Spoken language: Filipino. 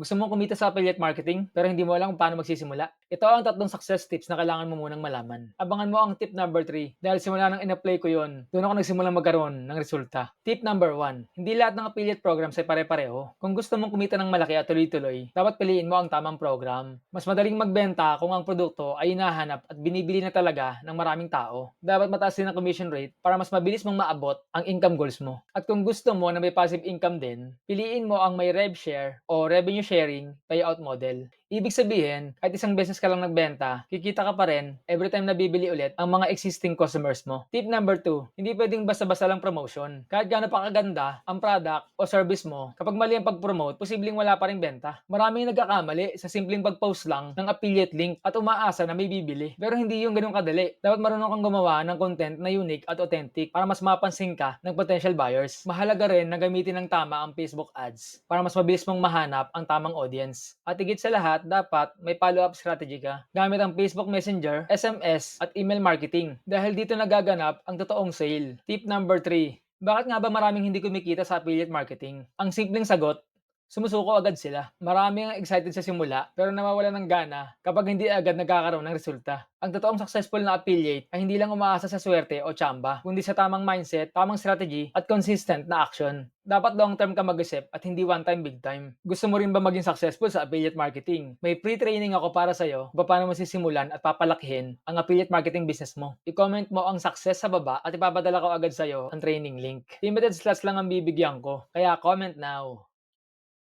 Gusto mong kumita sa affiliate marketing pero hindi mo alam paano magsisimula? Ito ang tatlong success tips na kailangan mo munang malaman. Abangan mo ang tip number 3 dahil simula nang in-apply ko yon, doon ako nagsimulang magkaroon ng resulta. Tip number 1, hindi lahat ng affiliate programs ay pare-pareho. Kung gusto mong kumita ng malaki at tuloy-tuloy, dapat piliin mo ang tamang program. Mas madaling magbenta kung ang produkto ay hinahanap at binibili na talaga ng maraming tao. Dapat mataas din ang commission rate para mas mabilis mong maabot ang income goals mo. At kung gusto mo na may passive income din, piliin mo ang may rev share o revenue sharing payout model. Ibig sabihin, kahit isang beses ka lang nagbenta, kikita ka pa rin every time na bibili ulit ang mga existing customers mo. Tip number 2, hindi pwedeng basta-basta lang promotion. Kahit gaano pa kaganda ang product o service mo, kapag mali ang pag-promote, posibleng wala pa rin benta. Maraming nagkakamali sa simpleng pag-post lang ng affiliate link at umaasa na may bibili. Pero hindi yung ganun kadali. Dapat marunong kang gumawa ng content na unique at authentic para mas mapansin ka ng potential buyers. Mahalaga rin na gamitin ng tama ang Facebook ads para mas mabilis mong mahanap ang tamang audience. At higit sa lahat, dapat may follow-up strategy ka gamit ang Facebook Messenger, SMS, at email marketing dahil dito nagaganap ang totoong sale. Tip number 3. Bakit nga ba maraming hindi kumikita sa affiliate marketing? Ang simpleng sagot, sumusuko agad sila. Marami ang excited sa simula pero nawawala ng gana kapag hindi agad nagkakaroon ng resulta. Ang totoong successful na affiliate ay hindi lang umaasa sa swerte o tsamba, kundi sa tamang mindset, tamang strategy, at consistent na action. Dapat long term ka mag-isip at hindi one time big time. Gusto mo rin ba maging successful sa affiliate marketing? May pre-training ako para sa'yo kung paano mo sisimulan at papalakihin ang affiliate marketing business mo. I-comment mo ang success sa baba at ipapadala ko agad sa'yo ang training link. Limited slots lang ang bibigyan ko, kaya comment now.